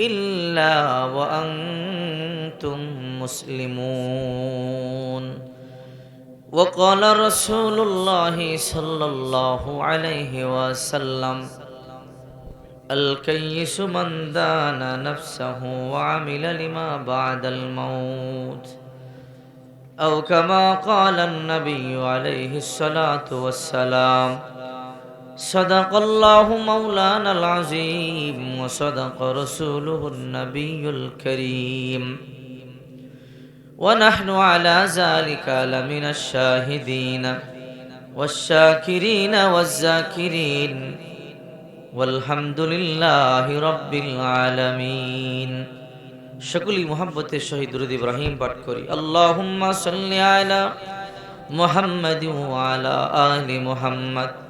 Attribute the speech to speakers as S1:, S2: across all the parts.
S1: إلا وأنتم مسلمون. وقال رسول الله صلى الله عليه وسلم الكيس من دان نفسه وعمل لما بعد الموت. أو كما قال النبي عليه الصلاة والسلام صدق الله مولانا العظيم وصدق رسوله النبي الكريم ونحن على ذلك لمن الشاهدين والشاكرين والذاكرين والحمد لله رب العالمين شكلي محبت الشهيد رد إبراهيم باتكري اللهم صل على محمد وعلى آل محمد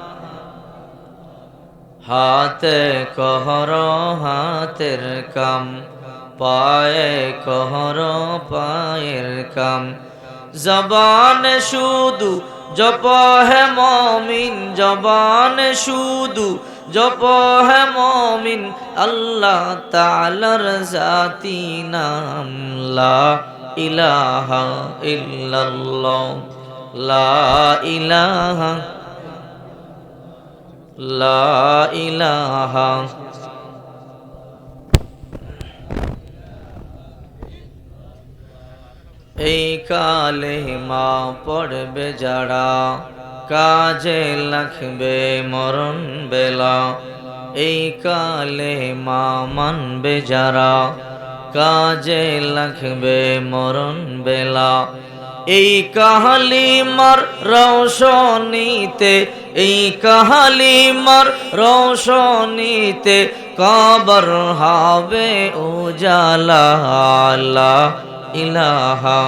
S1: হাতে কহর, হাতের কাম, পায়ে কহর, পায়ের কাম। জবান শুধু জপ হে মমিন, জবান শুধু জপ হে মমিন, আল্লাহ তালার জাতি নাম লা ইলাহা ইল্লাল্লাহ ইলাহা এই কালে মা পড়বে যারা, কাজে লাগবে মরণ বেলা। এই কালে মা মানবে যারা, কাজে লাগবে মরণ বেলা। এই কাহালিমার রৌশনীতে এই কাহালিমার রৌশনীতে কবর হবে উজালা ইলাহা।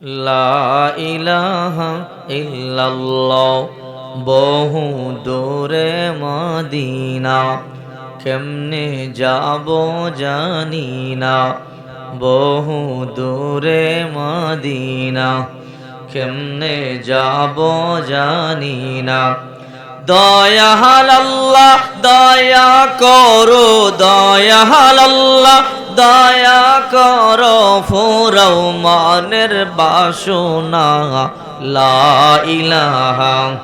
S1: লা ইলাহা ইল্লাল্লাহ, বহু দূরে মদিনা, কেমনে যাব জানি না। বহু দূরে মদিনা, কেমনে যাব জানি না। দয়াল আল্লাহ দয়া করো দয়াল আল্লাহ দয়া করো ফুরও মানের বাসনা। লা ইলাহা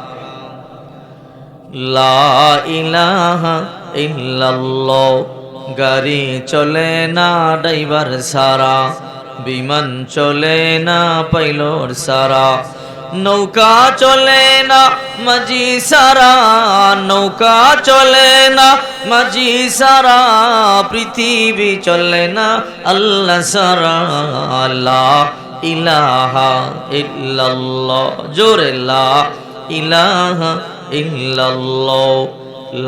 S1: গাড়ি চলে না, ড্রাইভার সারা। বিমান চলে না, পাইলট সারা। নৌকা চলে না, মাঝি সারা। নৌকা চলে না, মাঝি সারা। পৃথিবী চলে না, আল্লাহ সারা। লা ইলাহা ইল্লাল্লাহ, জোরে লা ইলাহা ইল্লাল্লাহ,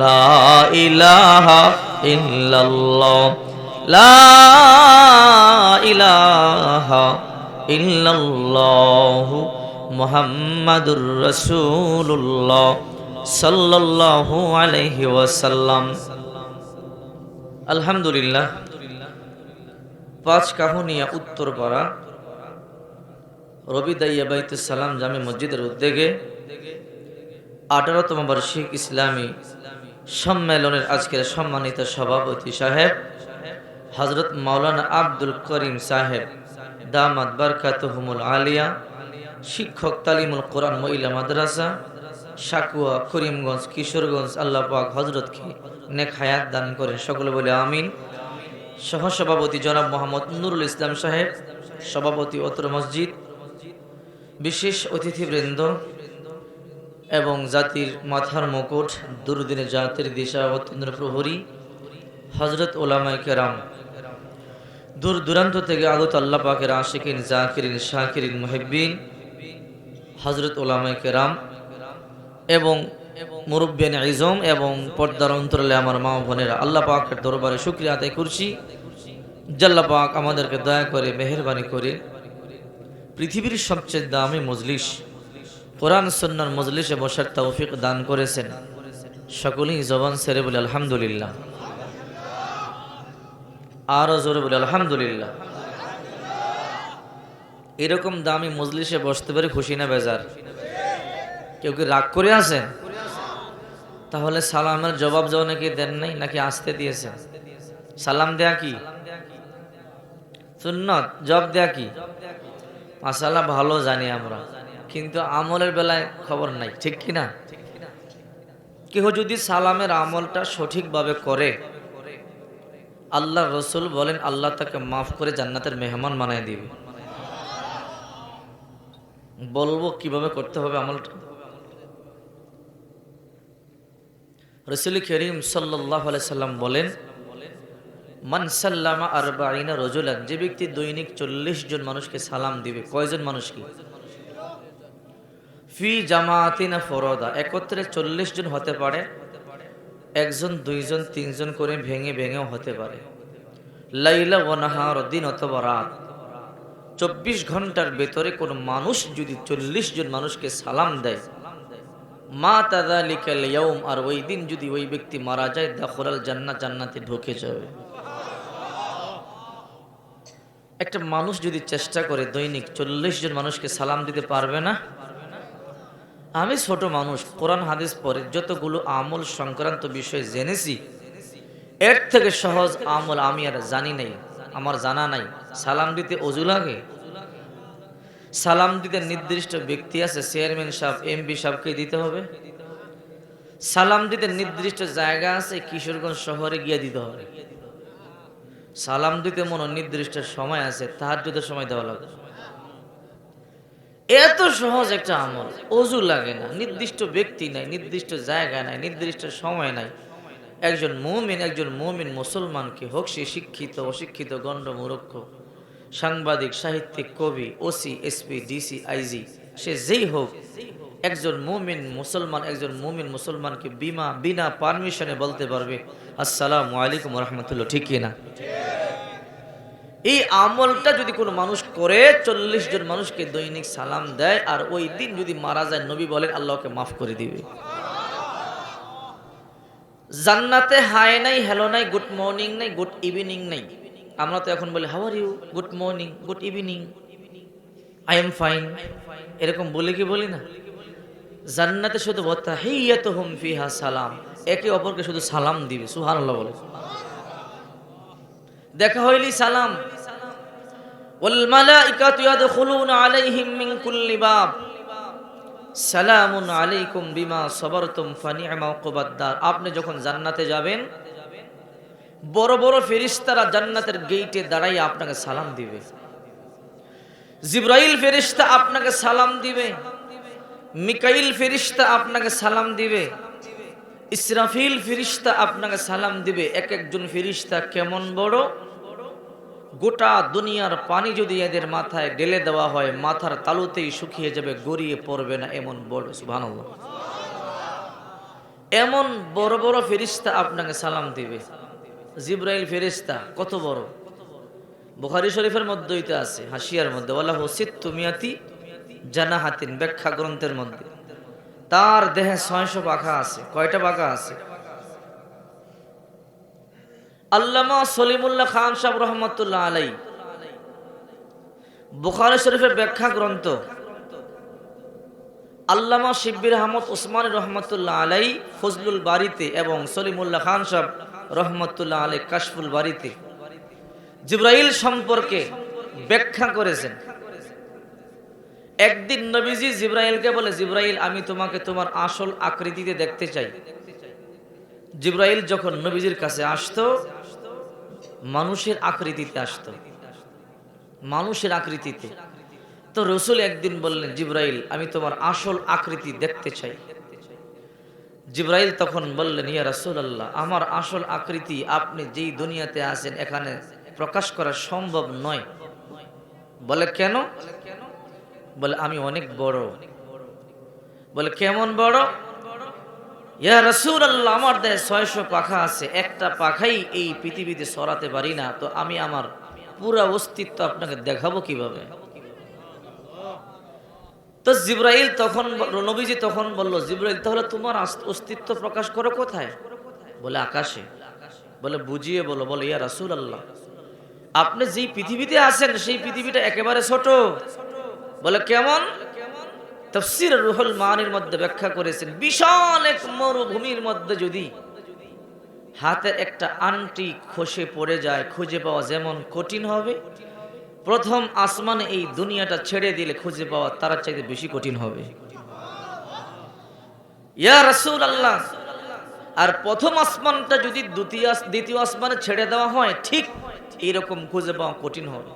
S1: লা ইলাহা ইল্লাল্লাহ, লা ইলাহা ইল্লাল্লাহ, মুহাম্মাদুর রাসূলুল্লাহ সাল্লাল্লাহু আলাইহি ওয়াসাল্লাম। আলহামদুলিল্লাহ। পাঁচ কাহুনিয়া উত্তর পাড়া রবি দাইয়া সালাম জামে মসজিদের উদ্যোগে আঠারোতম বার্ষিক ইসলামী সম্মেলনের আজকের সম্মানিত সভাপতি সাহেব হজরত মাওলানা আব্দুল করিম সাহেব, দামাত বারকাতুহুমুল আলিয়া, শিক্ষক তালিমুল কোরআন মহিলা মাদ্রাসা, সাকুয়া, করিমগঞ্জ, কিশোরগঞ্জ, আল্লাহ পাক হজরতকে নেক দান করেন। সকলে বলে আমিন। সহসভাপতি জনাব মোহাম্মদ নুরুল ইসলাম সাহেব, সভাপতি অত্র মসজিদ বিশেষ অতিথিবৃন্দ এবং জাতির মাথার মুকুট, দুর্দিনে জাতির দিশা অত্যন্ত প্রহরী হজরত ওলামাই কেরাম। দূর দূরান্ত থেকে আগত আল্লাহ পাকের আশিকিন, জাকিরিন, শাকিরিন, মুহিব্বিন হজরত ওলামাই কেরাম এবং মুরব্বিয়ান আইজম এবং পর্দার অন্তরালে আমার মা বোনেরা আল্লাহ পাকের দরবারে শুক্রিয়া আদায় করছি। জাল্লা পাক আমাদেরকে দয়া করে মেহরবানি করে পৃথিবীর সবচেয়ে দামি মজলিস, কোরআন সন্ন্যার মজলিসে বসার তৌফিক দান করেছেন সকলেই জবান সেরে বলে আলহামদুলিল্লাহ। আরও জোরে বলে আলহামদুলিল্লাহ। এরকম দামি মজলিসে বসতে পারে খুশি না বেজার। কেউ কি রাগ করে আছেন তাহলে সালামের জবাব যাও নাকি দেন নাই, নাকি আসতে দিয়েছেন সালাম দেয়া কি? সুন্নত জব দেয়া কি? মাসালা ভালো জানি আমরা। কিন্তু আমলের বেলায় খবর নাই, ঠিক কি না? কেহ যদি সালামের আমলটা সঠিকভাবে করে, আল্লাহ রসুল বলেন, আল্লাহ তাকে মাফ করে জান্নাতের মেহমান বানায় দিবে। বলব কীভাবে করতে হবে আমলটা? রসুল করিম সাল্লাহ সাল্লাম বলেন মান সাল্লামা আরবাইনা রজুলান, যে ব্যক্তি দৈনিক চল্লিশ জন মানুষকে সালাম দিবে, কয়জন মানুষকে ফি জামাতিনা ফরদা, একত্রে চল্লিশ জন হতে পারে, একজন, দুইজন, তিনজন করে ভেঙে ভেঙেও হতে পারে। লাইলা ওয়ানাহার দিন অথবা রাত। চব্বিশ ঘণ্টার ভেতরে কোনো মানুষ যদি চল্লিশ জন মানুষকে সালাম দেয়, মা তাদা লিকাল আর ওই দিন যদি ওই ব্যক্তি মারা যায়, দাখলাল জান্নাত, জান্নাতে ঢুকে যাবে। একটা মানুষ যদি চেষ্টা করে দৈনিক চল্লিশ জন মানুষকে সালাম দিতে পারবে না? আমি ছোট মানুষ, কোরআন, হাদিস পরে যতগুলো আমল সংক্রান্ত বিষয় জেনেছি, এর থেকে সহজ আমল আমি আর জানি নাই, আমার জানা নাই। সালাম দিতে অজু লাগে? সালাম দিতে নির্দিষ্ট ব্যক্তি আছে, চেয়ারম্যান সাহেব, এমপি সাহেবকে দিতে হবে? সালাম দিতে নির্দিষ্ট জায়গা আছে, কিশোরগঞ্জ শহরে গিয়ে দিতে হবে। সালাম দিতে মনে নির্দিষ্ট সময় আছে তাহার যদি সময় দেওয়া লাগবে। এত সহজ একটা আমল, অজু লাগে না, নির্দিষ্ট ব্যক্তি নাই, নির্দিষ্ট জায়গা নাই, নির্দিষ্ট সময় নাই। একজন মুমিন একজন মুমিন মুসলমানকে হোক, সে শিক্ষিত, অশিক্ষিত, গণ্ড, মূর্খ, সাংবাদিক, সাহিত্যিক, কবি ওসি এসপি ডিসি আইজি সে যেই হোক, একজন মুমিন মুসলমান, একজন মুমিন মুসলমানকে বিমা, বিনা পারমিশনে বলতে পারবে, আসসালামু আলাইকুম রহমতুল্লাহ, ঠিক কিনা? এই আমলটা যদি কোনো মানুষ করে, চল্লিশ জন মানুষকে দৈনিক সালাম দেয়, আর ওই দিন যদি মারা যায়, নবী বলেন, আল্লাহকে মাফ করে দিবে। জান্নাতে হাই নাই, হ্যালো নাই, গুড মর্নিং নাই, গুড ইভিনিং নাই। আমরা তো এখন বলি how are you good morning good evening I am fine এরকম বলে কি বলি না? জান্নাতে শুধু বত্তা হেইয়াত হুম ফিহা সালাম। একে অপরকে শুধু সালাম দিবে, সুবহানাল্লাহ বলে। দেখা হইলি সালাম। আলাইকুম বিমা সবরতুম ফানি'মা উকবাদ্দার আপনি যখন জান্নাতে যাবেন, বড় বড় ফেরেশতারা জান্নাতের গেইটে দাঁড়াই আপনাকে সালাম দিবে। জিব্রাইল ফেরেশতা আপনাকে সালাম দিবে। মিকাইল ফেরিস্তা আপনাকে সালাম দিবে। ইসরাফিল ফিরিস্তা আপনাকে সালাম দিবে। এক একজন ফিরিস্তা কেমন বড়? গোটা দুনিয়ার পানি যদি এদের মাথায় ঢেলে দেওয়া হয়, মাথার তালুতেই শুকিয়ে যাবে, গড়িয়ে পড়বে না, এমন বড় সুবহানাল্লাহ। এমন বড় বড় ফেরিস্তা আপনাকে সালাম দিবে। জিব্রাইল ফেরিস্তা, কত বড়? বুখারি শরীফের মধ্যেই তো আছে, হাসিয়ার মধ্যে বলা হসিত তুমিয়াতি জানা হাতিন ব্যাখ্যা গ্রন্থের মধ্যে। তার দেহে ছয়শো পাখা আছে, কয়টা পাখা আছে? আল্লামা সলিমুল্লাহ খান সাহেব রহমতুল্লাহ আলাই বুখারি শরীফের ব্যাখ্যা গ্রন্থ, আল্লামা শিব্বির আহমদ ওসমান রহমতুল্লাহ আলাই ফজলুল বাড়িতে এবং সলিমুল্লাহ খান সাহেব রহমতুল্লাহ আলাই কাশফুল বাড়িতে জিব্রাইল সম্পর্কে ব্যাখ্যা করেছেন। একদিন নবীজি জিব্রাইলকে বলে, জিব্রাইল, আমি তোমাকে তোমার আসল আকৃতিতে দেখতে চাই। জিব্রাইল যখন নবীজির কাছে আসতো মানুষের আকৃতিতে আসতো। মানুষের আকৃতিতে। তো রসুল একদিন বললেন, জিব্রাইল, আমি তোমার আসল আকৃতি দেখতে চাই। জিব্রাইল তখন বললেন, ইয়া রাসূল আল্লাহ আমার আসল আকৃতি আপনি যেই দুনিয়াতে আছেন, এখানে প্রকাশ করা সম্ভব নয়। বলে, কেন? বলে, আমি অনেক বড়। বলে, কেমন বড়? ইয়া রসুল আল্লাহ আমার দেহে ছয়শো পাখা আছে, একটা পাখাই এই পৃথিবীতে সরাতে পারি না, তো আমি আমার পুরা অস্তিত্ব আপনাকে দেখাবো কীভাবে? তো জিব্রাইল তখন নবীজি তখন বলল, জিব্রাইল, তাহলে তোমার অস্তিত্ব প্রকাশ করো কোথায়? বলে, আকাশে। বলে, বুঝিয়ে বলো। বলে, ইয়া রাসূল আল্লাহ আপনি যেই পৃথিবীতে আছেন, সেই পৃথিবীটা একেবারে ছোট। বলে, কেমন? তফসির রুহুল মানের মধ্যে ব্যাখ্যা করেছেন, বিশাল এক মরুভূমির মধ্যে যদি হাতের একটা আংটি খসে পড়ে যায়, খুঁজে পাওয়া যেমন কঠিন হবে, প্রথম আসমানে এই দুনিয়াটা ছেড়ে দিলে খুঁজে পাওয়া তার চাইতে বেশি কঠিন হবে। ইয়া রাসূল আল্লাহ আর প্রথম আসমানটা যদি দ্বিতীয় দ্বিতীয় আসমানে ছেড়ে দেওয়া হয়, ঠিক এরকম খুঁজে পাওয়া কঠিন হবে।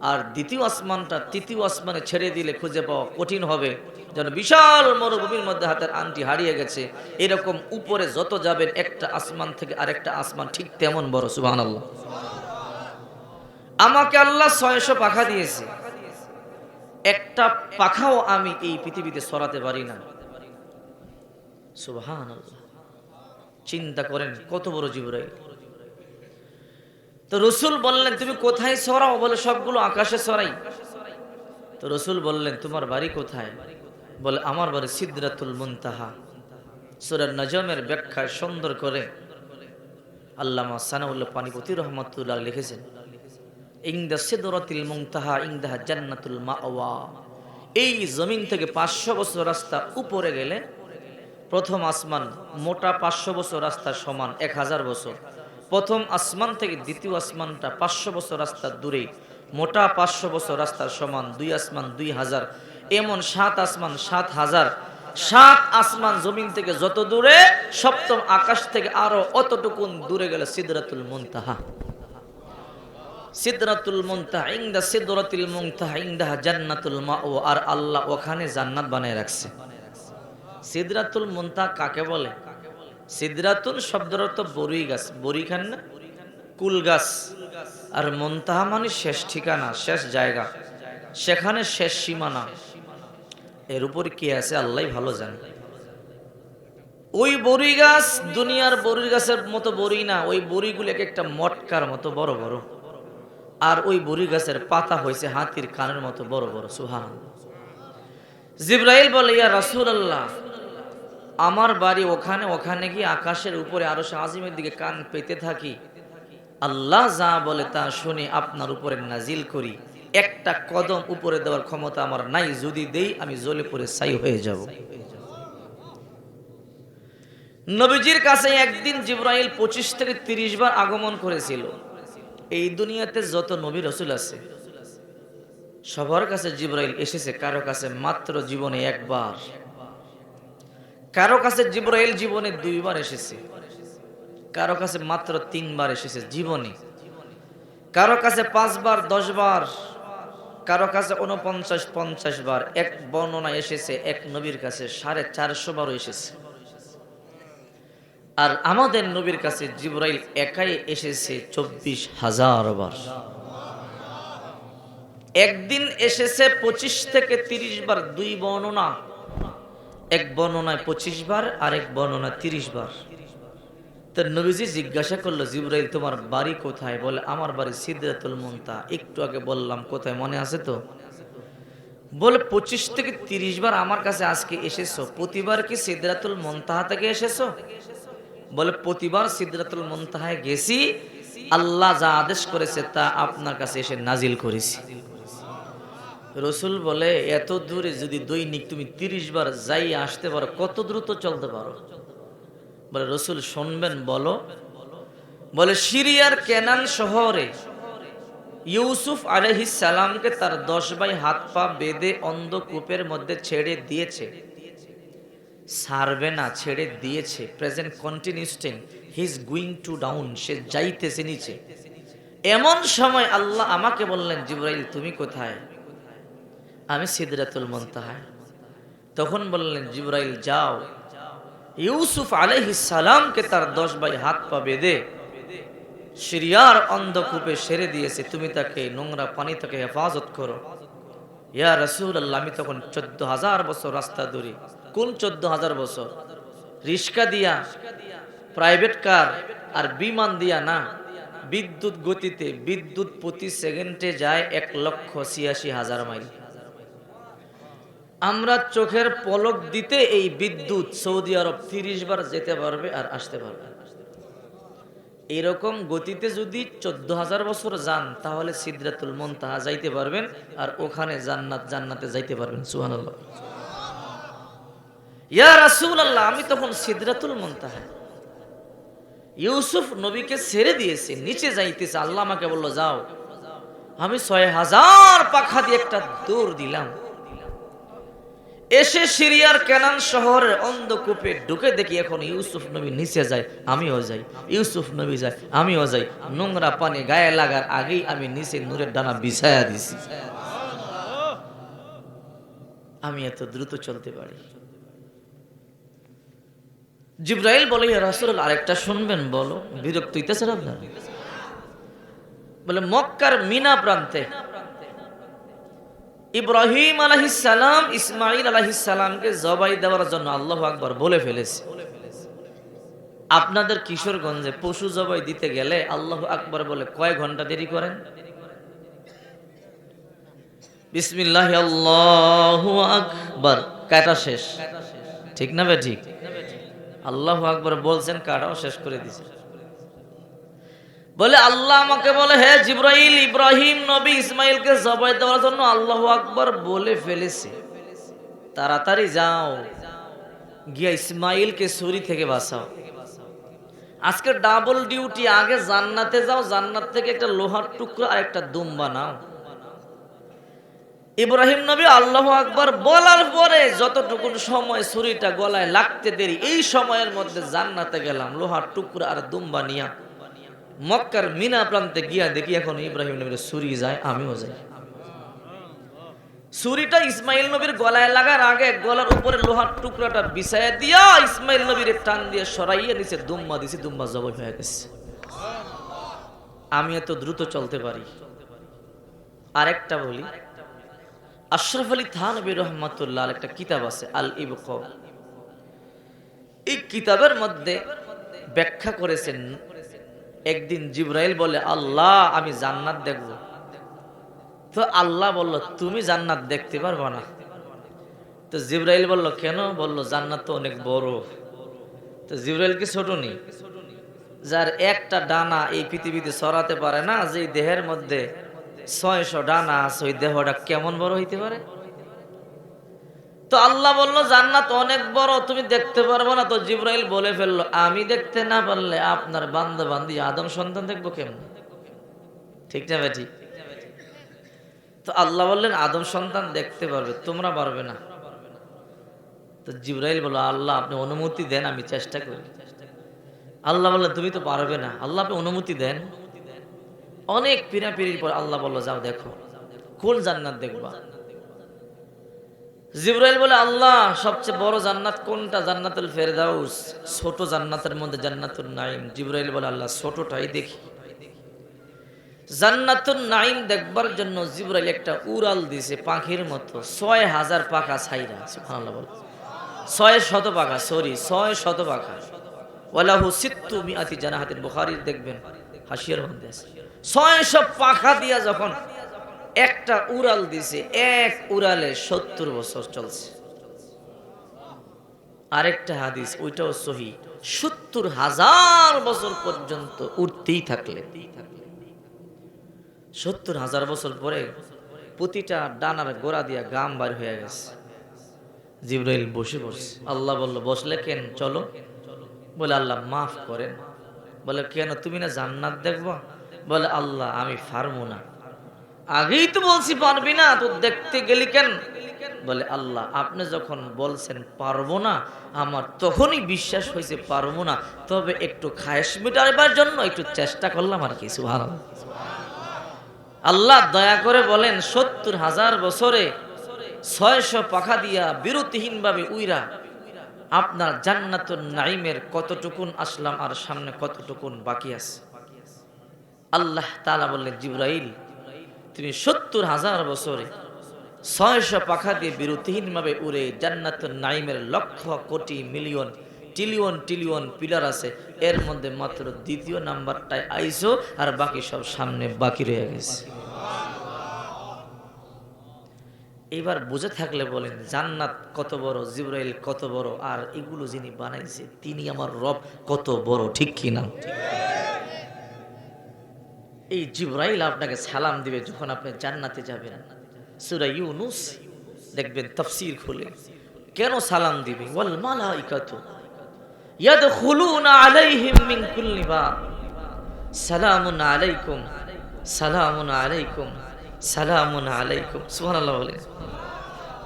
S1: আর দ্বিতীয় আসমানটা, তৃতীয় আসমানে ছেড়ে দিলে খুঁজে পাওয়া কঠিন হবে। যেন বিশাল মরুভূমির মধ্যে হাতের আংটি হারিয়ে গেছে। এরকম উপরে যত যাবেন, একটা আসমান থেকে আরেকটা আসমান ঠিক তেমন বড়, সুবহানাল্লাহ। আমাকে আল্লাহ ছয়শো পাখা দিয়েছে। একটা পাখাও আমি এই পৃথিবীতে সরাতে পারি না। সুবহান চিন্তা করেন, কত বড় জিবরাইল। তো রসুল বললেন, তুমি কোথায় সরাও? বলে, সবগুলো আকাশে সরাই। তো রসুল বললেন, তোমার বাড়ি কোথায়? বলে, আমার বাড়ি সিদ্রাতুল মুনতাহা। সুরের নজমের ব্যাখ্যায় সুন্দর করে আল্লামা সানাউল্লাহ পানিপতি রহমতুল্লাহ লিখেছেন ইংদা সিদরাতিল মুনতাহা ইংদাহা জান্নাতুল মাওয়া। এই জমিন থেকে পাঁচশো বছর রাস্তা উপরে গেলে প্রথম আসমান মোটা পাঁচশো বছর রাস্তা সমান এক হাজার বছর। প্রথম আসমান থেকে দ্বিতীয় আসমানটা পাঁচশো বছর রাস্তা দূরে, মোটা পাঁচশো বছর রাস্তার সমান দুই আসমান দুই হাজার, এমন সাত আসমান সাত হাজার। সাত আসমান জমিন থেকে যত দূরে, সপ্তম আকাশ থেকে আরও অতটুকুন দূরে গেলে সিদরাতুল মুনতাহা। সিদরাতুল মুনতাহা ইনদা সিদরাতুল মুনতাহা ইনদাহা জান্নাতুল মা ও আর আল্লাহ ওখানে জান্নাত বানায় রাখছে। সিদরাতুল মুনতাহা কাকে বলে? সিদরাতুল শব্দের অর্থ বড়ি গাছ। বড়ি খান না? কুল গাছ। আর মুনতাহা মানে শেষ ঠিকানা, শেষ জায়গা। সেখানে শেষ সীমানা। এর উপর কি আছে? আল্লাহ ভালো জানে। ওই বড়ি গাছ দুনিয়ার বড়ি গাছের মতো বড়ি না। ওই বড়িগুলো এক একটা মটকার মতো বড় বড়। আর ওই বড়ি গাছের পাতা হয়েছে হাতির কানের মতো বড় বড়। সুহান জিব্রাইল বলে, ইয়া রাসূল আল্লাহ আমার বাড়ি ওখানে ওখানে গিয়ে আকাশের উপরে আরও আজিমের দিকে কান পেতে থাকি। আল্লাহ যা বলে তা শুনে আপনার উপরে নাজিল করি। একটা কদম উপরে দেওয়ার ক্ষমতা আমার নাই, যদি দেই আমি জ্বলে পড়ে ছাই হয়ে যাব। নবীজির কাছে একদিন জিব্রাইল পঁচিশ থেকে তিরিশ বার আগমন করেছিল। এই দুনিয়াতে যত নবী রসুল আছে, সবার কাছে জিব্রাইল এসেছে, কারও কাছে মাত্র জীবনে একবার। কারও কাছে জিব্রাইল জীবনে দুইবার এসেছে। কারও কাছে মাত্র তিনবার এসেছে জীবনে। কারও কাছে পাঁচবার, দশবার, কারও কাছে উনপঞ্চাশ পঞ্চাশ বার এক বর্ণনা এসেছে, এক নবীর কাছে সাড়ে চারশো বারও এসেছে। আর আমাদের নবীর কাছে জিব্রাইল একাই এসেছে চব্বিশ হাজার বার একদিন এসেছে পঁচিশ থেকে তিরিশ বার দুই বর্ণনা। এক বর্ণনায় পঁচিশ বার আর এক বর্ণনায় তিরিশ বার। তো নবীজি জিজ্ঞাসা করল, জিব্রাইল, তোমার বাড়ি কোথায়? বলে, আমার বাড়ি সিদ্ধাতুল মুনতা একটু আগে বললাম, কোথায়? মনে আছে তো? বলে, পঁচিশ থেকে তিরিশ বার আমার কাছে আজকে এসেছ। প্রতিবার কি সিদ্ধাতুল মন্তাহা থেকে এসেছ? বলে, প্রতিবার সিদ্ধাতুল মন্তাহায় গেছি। আল্লাহ যা আদেশ করেছে তা আপনার কাছে এসে নাজিল করেছি। রসুল বলে, এত দূরে যদি দৈনিক তুমি তিরিশ বার যাই আসতে পারো, কত দ্রুত চলতে পারো? বলে, রসুল, শুনবেন, বলো। বলে, সিরিয়ার কেনান শহরে ইউসুফ আলহিস সালামকে তার দশ ভাই হাত পা বেঁধে অন্ধকূপের মধ্যে ছেড়ে দিয়েছে। সারবে না, ছেড়ে দিয়েছে। Present continuous he is to down, সে যাইতেছে নিচে। এমন সময় আল্লাহ আমাকে বললেন, জিব্রাইল, তুমি কোথায়? আমি সিদরাতুল মন্তাহায় তখন বললেন, জিব্রাইল, যাও। ইউসুফ সালামকে তার দশ ভাই হাত পা বেঁধে সিরিয়ার অন্ধকূপে সেরে দিয়েছে। তুমি তাকে নোংরা পানি থেকে হেফাজত করো। ইয়া রসুল আল্লাহ আমি তখন চোদ্দ হাজার বছর রাস্তা দূরে কোন চোদ্দ হাজার বছর? রিক্সা দিয়া, প্রাইভেট কার আর বিমান দিয়া না। বিদ্যুৎ গতিতে বিদ্যুৎ প্রতি সেকেন্ডে যায় এক লক্ষ ছিয়াশি হাজার মাইল। আমরা চোখের পলক দিতে এই বিদ্যুৎ সৌদি আরব তিরিশ বার যেতে পারবে আর আসতে পারবে এরকম গতিতে যদি চোদ্দ হাজার বছর যান, তাহলে সিদ্ধাতুল মন্তাহা যাইতে পারবেন আর ওখানে জান্নাত, জান্নাতে যাইতে পারবেন সুহান ইয়া রাসূল আল্লাহ আমি তখন সিদ্ধাতুল মন্তাহা। ইউসুফ নবীকে ছেড়ে দিয়েছে, নিচে যাইতেছে, আল্লাহ আমাকে বলল, যাও। আমি ছয় হাজার পাখা দিয়ে একটা দৌড় দিলাম। এসে সিরিয়ার কেনান শহরের অন্ধকূপে ঢুকে দেখি এখন ইউসুফ নবী নিচে যায়, আমিও যাই। ইউসুফ নবী যায়, আমিও যাই। নোংরা পানি গায়ে লাগার আগেই আমি নিচে নূরের ডানা বিছায়া দিছি। আমি এত দ্রুত চলতে পারি। জিব্রাইল বলে রাসুল আরেকটা শুনবেন, বলো। বিরক্ত হইতেছেন আপনার? বলে, মক্কার মিনা প্রান্তে ইব্রাহিম আলহিসাম ইসমাইল আলহিসামকে জবাই দেওয়ার জন্য আল্লাহ আকবর বলে ফেলেছে। আপনাদের কিশোরগঞ্জে পশু জবাই দিতে গেলে আল্লাহ আকবর বলে কয় ঘণ্টা দেরি করেন? বিসমিল্লাহ আল্লাহ আকবর। কাটা শেষ। ঠিক না বে ঠিক? আল্লাহ আকবর বলছেন কাটাও শেষ করে দিছে। বলে, আল্লাহ আমাকে বলে, হে জিব্রাইল, ইব্রাহিম, নবী ইসমাইলকে জবাই দেওয়ার জন্য আল্লাহ আকবর বলে ফেলেছে। তাড়াতাড়ি যাও, গিয়া ইসমাইলকে ছুরি থেকে বাঁচাও। আজকে ডাবল ডিউটি আগে জান্নাতে যাও, জান্নাত থেকে একটা লোহার টুকরো আর একটা দুম বানাও। ইব্রাহিম নবী আল্লাহ আকবর বলার পরে যতটুকু সময় ছুরিটা গলায় লাগতে দেরি, এই সময়ের মধ্যে জান্নাতে গেলাম, লোহার টুকরো আর দুম বানিয়া মক্কার মিনা প্রান্তে গিয়া দেখি এখন ইব্রাহিম নবীর ছুরি যায়, আমিও যাই। ছুরিটা ইসমাইল নবীর গলায় লাগার আগে গলার উপরে লোহার টুকরাটা বিছাইয়া দিয়া ইসমাইল নবীর টান দিয়ে সরাইয়া নিচে দুম্মা দিছি, দুম্বা জবই হয়ে গেছে। আমি এত দ্রুত চলতে পারি। আরেকটা বলি, আশরাফ আলী থানবী রহমতুল্লাহ একটা কিতাব আছে, আল ইবক। এই কিতাবের মধ্যে ব্যাখ্যা করেছেন একদিন জিব্রাইল বলে, আল্লাহ, আমি জান্নাত দেখব। তো আল্লাহ বলল, তুমি জান্নাত দেখতে পারব না। তো জিব্রাইল বলল, কেন? বলল, জান্নাত তো অনেক বড়। তো জিব্রাইল কি ছোট নেই যার একটা ডানা এই পৃথিবীতে সরাতে পারে না যে দেহের মধ্যে ছয়শো ডানা আছে, ওই দেহটা কেমন বড় হইতে পারে? তো আল্লাহ বলল, জান্নাত অনেক বড়, তুমি দেখতে পারব না। তো জিব্রাইল বলে ফেলল, আমি দেখতে না পারলে আপনার বান্ধব বান্ধি আদম সন্তান দেখব কেমন? ঠিক না ঠিক? তো আল্লাহ বললেন, আদম সন্তান দেখতে পারবে, তোমরা পারবে না। তো জিব্রাইল বলল, আল্লাহ, আপনি অনুমতি দেন, আমি চেষ্টা করি। আল্লাহ বললেন, তুমি তো পারবে না। আল্লাহ আপনি অনুমতি দেন। অনেক পিড়াপিড়ির পর আল্লাহ বলল, যাও দেখো, কোন জান্নাত দেখবা? জিব্রাইল বলে, আল্লাহ, সবচেয়ে বড় জান্নাত কোনটা? জান্নাতুল ফেরদাউস। ছোট জান্নাতের মধ্যে জান্নাতুল নাইম জিব্রাইল বলে, আল্লাহ, ছোটটাই দেখি। জান্নাতুল নাইম দেখবার জন্য জিব্রাইল একটা উড়াল দিছে পাখির মতো। ছয় হাজার পাখা ছাইরা, সুবহানাল্লাহ বলে। ছয় শত পাখা, সরি, ছয় শত পাখা। ওয়ালাহু সিত্তু মিআতি জানাহাতিন, বুখারীর দেখবেন, হাসিয়ার মধ্যে আছে। ছয়শো পাখা দিয়া যখন একটা উড়াল দিছে, এক উড়ালে সত্তর বছর চলছে। আরেকটা হাদিস, ওইটাও সহি, সত্তর হাজার বছর পর্যন্ত উঠতেই থাকলে। সত্তর হাজার বছর পরে প্রতিটা ডানার গোড়া দিয়া গাম বার হয়ে গেছে। জিব্রাইল বসে বসে, আল্লাহ বলল, বসলে কেন? চলো। বলে, আল্লাহ মাফ করেন। বলে, কেন? তুমি না জান্নাত দেখবা? বলে, আল্লাহ, আমি পারব না। আগেই তো বলছি পারবি না, তো দেখতে গেলি কেন? বলে, আল্লাহ, আপনি যখন বলছেন পারব না, আমার তখনই বিশ্বাস হয়েছে পারব না। তবে একটু খায়েশ মিটারবার জন্য একটু চেষ্টা করলাম আর কি সুভান আল্লাহ দয়া করে বলেন, সত্তর হাজার বছরে ছয়শো পাখা দিয়া বিরতিহীনভাবে উইরা আপনার জান্নাতুন নাইমের কতটুকুন আসলাম আর সামনে কতটুকুন বাকি আছে? আল্লাহ তালা বললেন, জিব্রাইল তুমি সত্তর হাজার বছরে ছয়শো পাখা দিয়ে বিরতিহীনভাবে উড়ে জান্নাত নাইমের lakh crore million trillion trillion pillar আছে। এর মধ্যে মাত্র দ্বিতীয় নাম্বারটায় আইসো আর বাকি সব সামনে বাকি রয়ে গেছে। এবার বুঝে থাকলে বলেন, জান্নাত কত বড়, জিব্রাইল কত বড়, আর এগুলো যিনি বানাইছে, তিনি আমার রব কত বড়, ঠিক কিনা? এই জিব্রাইল আপনাকে সালাম দিবে যখন আপনি জান্নাতে যাবেন। সূরা ইউনুস, দেখবেন তাফসীর খুলে। কেন সালাম দিবে? ওয়াল মালাইকাতু ইয়াদখুলুনা আলাইহিম মিন কুল্লি বাব সালামুন আলাইকুম সালামুন আলাইকুম সালামুন আলাইকুম। সুবহানাল্লাহ বলেন।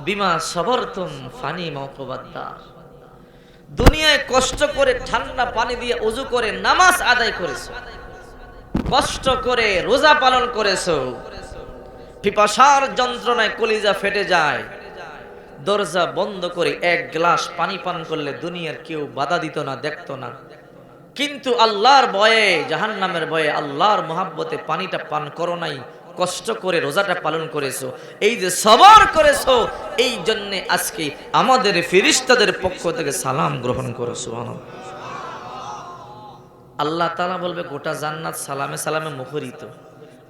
S1: বিমা সবরতুম ফানি মওকুবাদ্দার দুনিয়ায় কষ্ট করে ঠান্ডা পানি দিয়ে ওযু করে নামাজ আদায় করেছ। কষ্ট করে, রোজা পালন করেছ। পিপাসার যন্ত্রণায় কলিজা ফেটে যায়। দরজা বন্ধ করে এক গ্লাস পানি পান করলে দুনিয়ার কেউ বাধা দিত না, দেখতো না। কিন্তু আল্লাহর ভয়ে, জাহান্নামের ভয়ে আল্লাহর মহাব্বতে পানিটা পান করো নাই, কষ্ট করে রোজাটা পালন করেছ। এই যে সবার করেছ, এই জন্যে আজকে আমাদের ফিরিস্তাদের পক্ষ থেকে সালাম গ্রহণ করো, সুবহানাল্লাহ। আল্লাহ তালা বলবে, গোটা জান্নাত সালামে সালামে মুখরিত।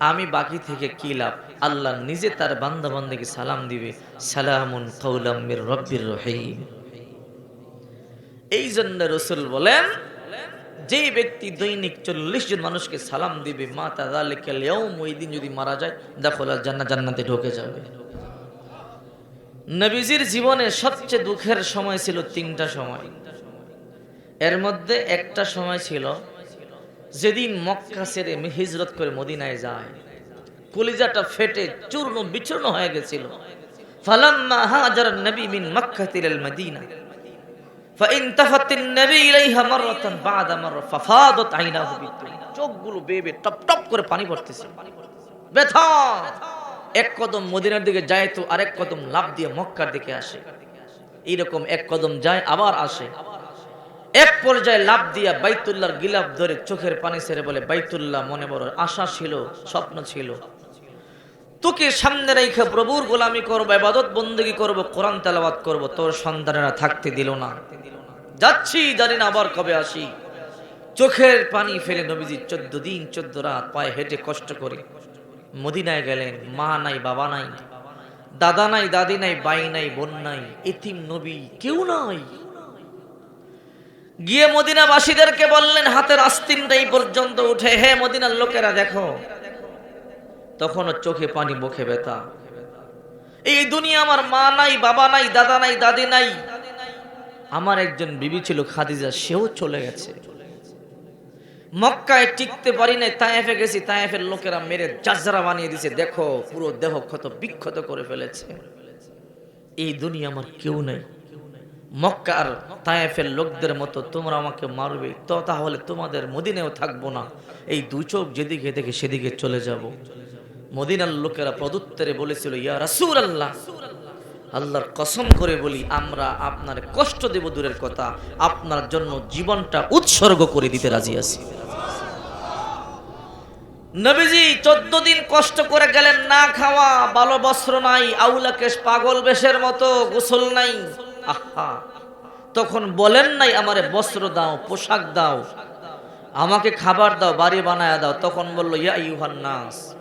S1: আমি বাকি থেকে কি লাভ? আল্লাহ নিজে তার বান্দা বান্দাকে সালাম দিবে, সালামুন কৌলাম মির রব্বির রহিম। এই জন্য রসুল বলেন, যে ব্যক্তি দৈনিক চল্লিশ জন মানুষকে সালাম দিবে, মা তাদালিকা লিয়াউম ওই দিন যদি মারা যায় দেখো জান্নাত, জান্নাতে ঢুকে যাবে। নবীজির জীবনে সবচেয়ে দুঃখের সময় ছিল তিনটা সময়। এর মধ্যে একটা সময় ছিল যেদিন মক্কা ছেড়ে হিজরত করে মদিনায় যায় কলিজাটা ফেটে চূর্ণ বিচূর্ণ হয়ে গেছিল ফালাম্মা হাজার নবী মিন মক্কা তিলাল মদিনা فانتفت النبي اليها مره بعد مره ففاضت عيناه بالدموع চোখগুলো বেবে টপ টপ করে পানি পড়তেছে ব্যথা এক কদম মদিনার দিকে যায় তো আরেক কদম লাভ দিয়ে মক্কার দিকে আসে এইরকম এক কদম যায় আবার আসে এক পর্যায়ে লাভ দিয়া বাইতুল্লাহর গিলাফ ধরে চোখের পানি ছেড়ে বলে, বাইতুল্লাহ, মনে বড় আশা ছিল, স্বপ্ন ছিল। তোকে সামনে রেখে প্রভুর গোলামি করব এবাদত বন্দী করব, কোরআন তেলাবাদ করব, তোর সন্তানেরা থাকতে দিল না। যাচ্ছি, জানি না আবার কবে আসি। চোখের পানি ফেলে নবীজি চোদ্দ দিন, চোদ্দ রাত পায়ে হেঁটে কষ্ট করে মদিনায় গেলেন, মা নাই, বাবা নাই, দাদা নাই, দাদি নাই, বাই নাই, বোন নাই, এতিম নবী কেউ নাই। গিয়ে মদিনাবাসীদেরকে বললেন, হাতের আস্তিনটা এই পর্যন্ত উঠে। হে মদিনার লোকেরা, দেখো। তখনও চোখে পানি, মুখে ব্যথা। এই দুনিয়া আমার মা নাই, বাবা নাই, দাদা নাই, দাদি নাই। আমার একজন বিবি ছিল, খাদিজা, সেও চলে গেছে। মক্কায় টিকতে পারি নাই, তায়েফে গেছি, তায়েফের লোকেরা মেরে জাজরা বানিয়ে দিছে। দেখো, পুরো দেহ ক্ষত বিক্ষত করে ফেলেছে। এই দুনিয়া আমার কেউ নাই। মক্কার তায়েফের লোকদের মতো তোমরা আমাকে মারবে। তো তাহলে তোমাদের মদিনেও থাকব না। এই দু চোখ যেদিকে দেখে সেদিকে চলে যাব। মদিনার লোকেরা প্রদুত্তরে বলেছিল, ইয়া রাসূল আল্লাহ আল্লাহর কসম করে বলি, আমরা আপনার কষ্ট দেব দূরের কথা। আপনার জন্য জীবনটা উৎসর্গ করে দিতে রাজি আছি। নবীজি চোদ্দ দিন কষ্ট করে গেলেন, না খাওয়া ভালো বস্ত্র নাই আউলাকেশ পাগল বেশের মতো, গোসল নাই। আহা। তখন বলেন নাই আমারে বস্ত্র দাও, পোশাক দাও। আমাকে খাবার দাও, বাড়ি বানায় দাও। তখন বলল, ইয়া ইউহান নাস।